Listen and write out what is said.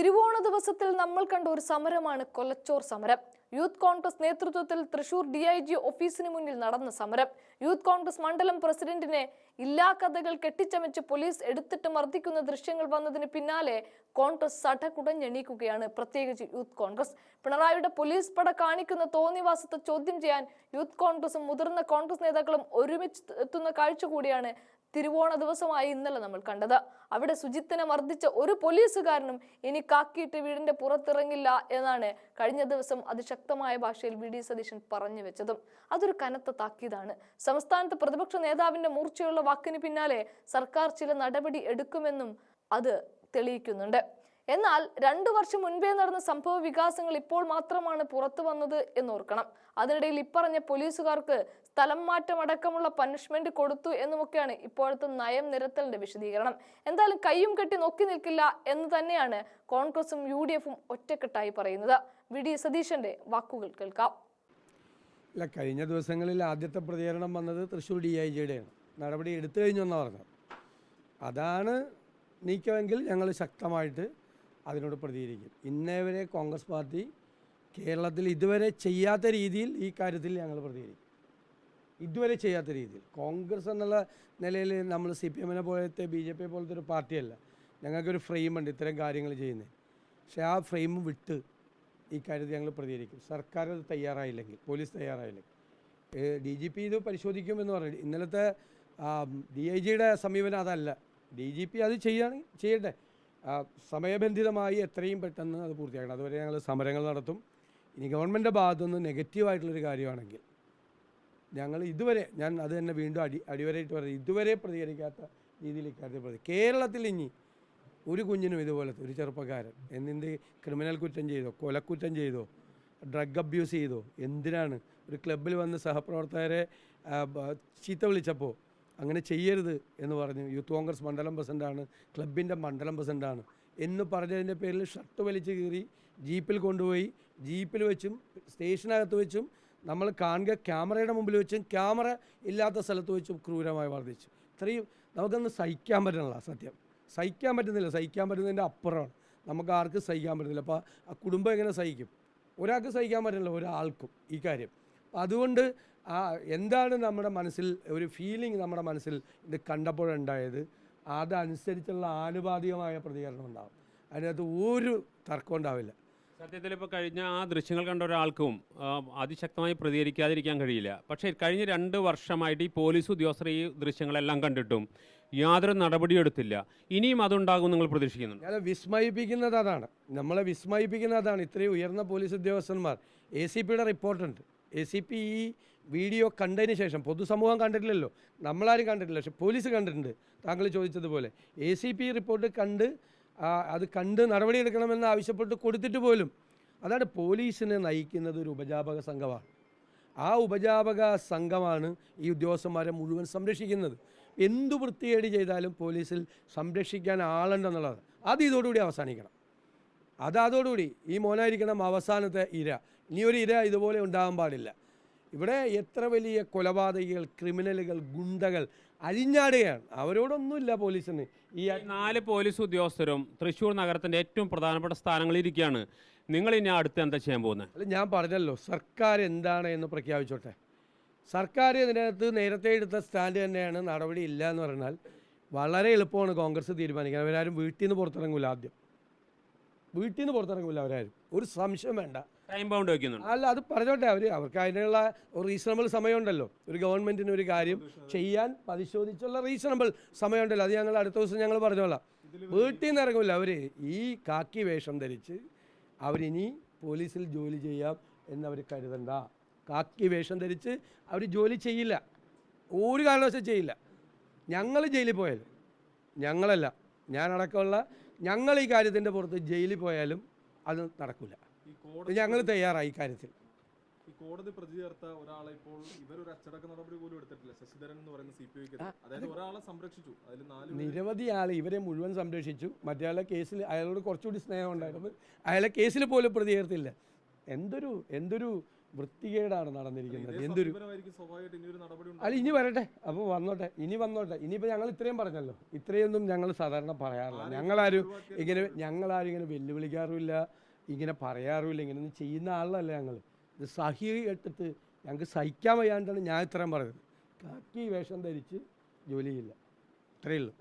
തിരുവോണ ദിവസത്തിൽ നമ്മൾ കണ്ട ഒരു സമരമാണ് കൊല്ലച്ചോർ സമരം. യൂത്ത് കോൺഗ്രസ് നേതൃത്വത്തിൽ തൃശൂർ ഡി ഐ ജി ഓഫീസിന് മുന്നിൽ നടന്ന സമരം. യൂത്ത് കോൺഗ്രസ് മണ്ഡലം പ്രസിഡന്റിനെ ഇല്ലാ കഥകൾ കെട്ടിച്ചമച്ച് പോലീസ് എടുത്തിട്ട് മർദ്ദിക്കുന്ന ദൃശ്യങ്ങൾ വന്നതിന് പിന്നാലെ കോൺഗ്രസ് സടകുടഞ്ഞെണീക്കുകയാണ് പ്രത്യേകിച്ച് യൂത്ത് കോൺഗ്രസ്. പിണറായിയുടെ പോലീസ് പട കാണിക്കുന്ന തോന്നിവാസത്തെ ചോദ്യം ചെയ്യാൻ യൂത്ത് കോൺഗ്രസും മുതിർന്ന കോൺഗ്രസ് നേതാക്കളും ഒരുമിച്ച് എത്തുന്ന കാഴ്ച കൂടിയാണ് തിരുവോണ ദിവസമായി ഇന്നലെ നമ്മൾ കണ്ടത്. അവിടെ സുജിത്തിനെ മർദ്ദിച്ച ഒരു പോലീസുകാരനും ഇനി കാക്കിയിട്ട് വീടിന്റെ പുറത്തിറങ്ങില്ല എന്നാണ് കഴിഞ്ഞ ദിവസം അതിശക്തമായ ഭാഷയിൽ വി ഡി സതീശൻ പറഞ്ഞു വെച്ചതും. അതൊരു കനത്ത താക്കീതാണ്. സംസ്ഥാനത്ത് പ്രതിപക്ഷ നേതാവിന്റെ മൂർച്ചയുള്ള വാക്കിന് പിന്നാലെ സർക്കാർ ചില നടപടി എടുക്കുമെന്നും അത് തെളിയിക്കുന്നുണ്ട്. എന്നാൽ രണ്ടു വർഷം മുൻപേ നടന്ന സംഭവ വികാസങ്ങൾ ഇപ്പോൾ മാത്രമാണ് പുറത്തു വന്നത് എന്നോർക്കണം. അതിനിടയിൽ ഇപ്പറഞ്ഞ പോലീസുകാർക്ക് സ്ഥലം മാറ്റമടക്കമുള്ള പനിഷ്മെന്റ് കൊടുത്തു എന്നുമൊക്കെയാണ് ഇപ്പോഴത്തെ നയം നിരത്തലിന്റെ വിശദീകരണം. എന്തായാലും കയ്യും കെട്ടി നോക്കി നിൽക്കില്ല എന്ന് തന്നെയാണ് കോൺഗ്രസും യു ഡി എഫും ഒറ്റക്കെട്ടായി പറയുന്നത്. വി ഡി സതീശന്റെ വാക്കുകൾ കേൾക്കാം. ഇല്ല കഴിഞ്ഞ ദിവസങ്ങളിൽ ആദ്യത്തെ പ്രതികരണം വന്നത് തൃശ്ശൂർ ഡി ഐ ജിയുടെയാണ് നടപടി എടുത്തു കഴിഞ്ഞു എന്നാണ് പറഞ്ഞത്. അതാണ് നീക്കമെങ്കിൽ ഞങ്ങൾ ശക്തമായിട്ട് അതിനോട് പ്രതികരിക്കും. ഇന്നേവരെ കോൺഗ്രസ് പാർട്ടി കേരളത്തിൽ ഇതുവരെ ചെയ്യാത്ത രീതിയിൽ ഈ കാര്യത്തിൽ ഞങ്ങൾ പ്രതികരിക്കും. ഇതുവരെ ചെയ്യാത്ത രീതിയിൽ. കോൺഗ്രസ് എന്നുള്ള നിലയിൽ നമ്മൾ സി പി എമ്മിനെ പോലത്തെ ബി ജെ പി പോലത്തെ ഒരു പാർട്ടിയല്ല. ഞങ്ങൾക്കൊരു ഫ്രെയിം ഉണ്ട് ഇത്തരം കാര്യങ്ങൾ ചെയ്യുന്നത് പക്ഷേ ആ ഫ്രെയിം വിട്ട് ഈ കാര്യത്തിൽ ഞങ്ങൾ പ്രതികരിക്കും. സർക്കാർ അത് തയ്യാറായില്ലെങ്കിൽ പോലീസ് തയ്യാറായില്ലെങ്കിൽ. ഡി ജി പി ഇത് പരിശോധിക്കുമെന്ന് പറഞ്ഞു ഇന്നലത്തെ ഡി ഐ ജിയുടെ സമീപനം അതല്ല. ഡി ജി പി അത് ചെയ്യുകയാണെങ്കിൽ ചെയ്യട്ടെ. സമയബന്ധിതമായി എത്രയും പെട്ടെന്ന് അത് പൂർത്തിയാക്കണം. അതുവരെ ഞങ്ങൾ സമരങ്ങൾ നടത്തും. ഇനി ഗവൺമെന്റ് ഭാഗത്തുനിന്ന് നെഗറ്റീവായിട്ടുള്ളൊരു കാര്യമാണെങ്കിൽ ഞങ്ങൾ ഇതുവരെ ഞാൻ അത് തന്നെ വീണ്ടും അടി അടിവരയിട്ട് പറയുന്നത് ഇതുവരെ പ്രതികരിക്കാത്ത രീതിയിൽ ഇക്കാര്യത്തിൽ പ്രതി കേരളത്തിൽ ഇനി ഒരു കുഞ്ഞിനും ഇതുപോലത്തെ ഒരു ചെറുപ്പക്കാരൻ എന്തിന്റെ ക്രിമിനൽ കുറ്റം ചെയ്തോ കൊലക്കുറ്റം ചെയ്തോ ഡ്രഗ് അബ്യൂസ് ചെയ്തോ എന്തിനാണ്? ഒരു ക്ലബിൽ വന്ന് സഹപ്രവർത്തകരെ ചീത്ത വിളിച്ചപ്പോൾ അങ്ങനെ ചെയ്യരുത് എന്ന് പറഞ്ഞു. യൂത്ത് കോൺഗ്രസ് മണ്ഡലം പ്രസിഡന്റാണ് ക്ലബിന്റെ മണ്ഡലം പ്രസിഡന്റാണ് എന്ന് പറഞ്ഞതിന്റെ പേരിൽ ഷർട്ട് വലിച്ചു കീറി ജീപ്പിൽ കൊണ്ടുപോയി. ജീപ്പിൽ വെച്ചും സ്റ്റേഷനകത്ത് വെച്ചും നമ്മൾ കാണുക ക്യാമറയുടെ മുമ്പിൽ വെച്ചും ക്യാമറ ഇല്ലാത്ത സ്ഥലത്ത് വെച്ചും ക്രൂരമായി വർദ്ധിച്ചു ഇത്രയും നമുക്കൊന്ന് സഹിക്കാൻ പറ്റണില്ല സത്യം. സഹിക്കാൻ പറ്റുന്നില്ല. സഹിക്കാൻ പറ്റുന്നതിന്റെ അപ്പുറമാണ്. നമുക്ക് ആർക്കും സഹിക്കാൻ പറ്റുന്നില്ല. അപ്പോൾ ആ കുടുംബം എങ്ങനെ സഹിക്കും? ഒരാൾക്ക് സഹിക്കാൻ പറ്റില്ല ഒരാൾക്കും ഈ കാര്യം. അതുകൊണ്ട് ആ എന്താണ് നമ്മുടെ മനസ്സിൽ ഒരു ഫീലിംഗ് നമ്മുടെ മനസ്സിൽ ഇത് കണ്ടപ്പോഴുണ്ടായത്? അതനുസരിച്ചുള്ള ആനുപാതികമായ പ്രതികരണം ഉണ്ടാകും അതിനകത്ത് ഒരു തർക്കം ഉണ്ടാവില്ല. സത്യത്തിൽ ഇപ്പോൾ കഴിഞ്ഞ ആ ദൃശ്യങ്ങൾ കണ്ട ഒരാൾക്കും അതിശക്തമായി പ്രതികരിക്കാതിരിക്കാൻ കഴിയില്ല. പക്ഷേ കഴിഞ്ഞ രണ്ട് വർഷമായിട്ട് ഈ പോലീസ് ഉദ്യോഗസ്ഥർ ഈ ദൃശ്യങ്ങളെല്ലാം കണ്ടിട്ടും യാതൊരു നടപടിയും എടുത്തില്ല. ഇനിയും അതുണ്ടാകും നിങ്ങൾ പ്രതീക്ഷിക്കുന്നുണ്ട്? ഞാൻ വിസ്മയിപ്പിക്കുന്നത് അതാണ്. നമ്മളെ വിസ്മയിപ്പിക്കുന്നത് അതാണ്. ഇത്രയും ഉയർന്ന പോലീസ് ഉദ്യോഗസ്ഥന്മാർ എ സി പിയുടെ റിപ്പോർട്ടുണ്ട്. എ സി പി ഈ വീഡിയോ കണ്ടതിന് ശേഷം പൊതുസമൂഹം കണ്ടിട്ടില്ലല്ലോ നമ്മളാരും കണ്ടിട്ടില്ല പക്ഷെ പോലീസ് കണ്ടിട്ടുണ്ട്. താങ്കൾ ചോദിച്ചതുപോലെ എ സി പി റിപ്പോർട്ട് കണ്ട് അത് കണ്ട് നടപടി നടപടിയെടുക്കണമെന്ന് ആവശ്യപ്പെട്ട് കൊടുത്തിട്ട് പോലും അതാണ് പോലീസിനെ നയിക്കുന്നത് ഒരു ഉപജാപക സംഘമാണ്. ആ ഉപജാപക സംഘമാണ് ഈ ഉദ്യോഗസ്ഥന്മാരെ മുഴുവൻ സംരക്ഷിക്കുന്നത്. എന്തു വൃത്തികേട് ചെയ്താലും പോലീസിൽ സംരക്ഷിക്കാൻ ആളുണ്ടെന്നുള്ളത് അത് ഇതോടുകൂടി അവസാനിക്കണം. അത് ഈ മോനായിരിക്കണം അവസാനത്തെ ഇര. ഇനി ഒരു ഇര ഇതുപോലെ ഉണ്ടാകാൻ പാടില്ല. ഇവിടെ എത്ര വലിയ കൊലപാതകികൾ ക്രിമിനലുകൾ ഗുണ്ടകൾ അഴിഞ്ഞാടുകയാണ്. അവരോടൊന്നുമില്ല പോലീസിന്. ഈ ഈ നാല് പോലീസ് ഉദ്യോഗസ്ഥരും തൃശ്ശൂർ നഗരത്തിന്റെ ഏറ്റവും പ്രധാനപ്പെട്ട സ്ഥാനങ്ങളിൽ ഇരിക്കുകയാണ്. നിങ്ങൾ ഇനി അടുത്ത് എന്താ ചെയ്യാൻ പോകുന്നത് അല്ല ഞാൻ പറഞ്ഞല്ലോ സർക്കാർ എന്താണ് എന്ന് പ്രഖ്യാപിച്ചോട്ടെ. സർക്കാർ ഇതിനകത്ത് നേരത്തെ എടുത്ത സ്റ്റാൻഡ് തന്നെയാണ് നടപടി ഇല്ല എന്ന് പറഞ്ഞാൽ വളരെ എളുപ്പമാണ് കോൺഗ്രസ് തീരുമാനിക്കുന്നത് അവരാരും വീട്ടിൽ നിന്ന് പുറത്തിറങ്ങൂല ആദ്യം. വീട്ടിൽ നിന്ന് പുറത്തിറങ്ങൂല അവരാരും. ഒരു സംശയം വേണ്ട. ടൈം ബൗണ്ട് വയ്ക്കുന്നുണ്ട് അല്ല അത് പറഞ്ഞോട്ടെ അവർ അവർക്ക് അതിനുള്ള ഒരു റീസണബിൾ സമയമുണ്ടല്ലോ. ഒരു ഗവൺമെന്റിന് ഒരു കാര്യം ചെയ്യാൻ പരിശോധിച്ചുള്ള റീസണബിൾ സമയമുണ്ടല്ലോ. അത് ഞങ്ങൾ അടുത്ത ദിവസം ഞങ്ങൾ പറഞ്ഞോളാം. വീട്ടിൽ നിന്ന് ഇറങ്ങില്ല അവർ ഈ കാക്കി വേഷം ധരിച്ച് അവരിനി പോലീസിൽ ജോലി ചെയ്യാം എന്നവർ കരുതണ്ട. കാക്കി വേഷം ധരിച്ച് അവർ ജോലി ചെയ്യില്ല. ഒരു കാരണവശാലും ചെയ്യില്ല. ഞങ്ങൾ ജയിലിൽ പോയാൽ ഞങ്ങളല്ല. ഞാനടക്കമുള്ള ഞങ്ങൾ ഈ കാര്യത്തിന്റെ പുറത്ത് ജയിലിൽ പോയാലും അത് നടക്കില്ല. ഞങ്ങൾ തയ്യാറായി കാര്യത്തിൽ. ഈ കോടതി പ്രതി ചേർത്ത ഒരാളെ ഇപ്പോൾ ഇവരൊരു അച്ചടക്ക നടപടി പോലും എടുത്തിട്ടില്ല. ശശിധരൻ എന്ന് പറയുന്ന സി പി ഐക്ക് അതായത് ഒരാളെ സംരക്ഷിച്ചു. അതിൽ നാല് നിരവധി ആൾ ഇവരെ മുഴുവൻ സംരക്ഷിച്ചു. മറ്റേ കേസിൽ അയാളോട് കുറച്ചുകൂടി സ്നേഹം ഉണ്ടായിരുന്നു. അയാളെ കേസിൽ പോലും പ്രതി ചേർത്തില്ല എന്തൊരു എന്തൊരു വൃത്തികേടാണ് നടന്നിരിക്കുന്നത്. എന്തൊരു അല്ല ഇനി വരട്ടെ. അപ്പോൾ വന്നോട്ടെ ഇനി വന്നോട്ടെ. ഇനിയിപ്പോൾ ഞങ്ങൾ ഇത്രയും പറഞ്ഞല്ലോ. ഇത്രയൊന്നും ഞങ്ങൾ സാധാരണ പറയാറില്ല. ഞങ്ങളാരും ഇങ്ങനെ ഞങ്ങളാരും ഇങ്ങനെ വെല്ലുവിളിക്കാറുമില്ല. ഇങ്ങനെ പറയാറുമില്ല. ഇങ്ങനെയൊന്നും ചെയ്യുന്ന ആളല്ല ഞങ്ങൾ. ഇത് സഹി കേട്ടിട്ട് ഞങ്ങൾക്ക് സഹിക്കാൻ വയ്യാണ്ടാണ് ഞാൻ ഇത്രയും പറയുന്നത് കാക്കി വേഷം ധരിച്ച് ജോലി ചെയ്യില്ല ഇത്രയേ ഉള്ളൂ.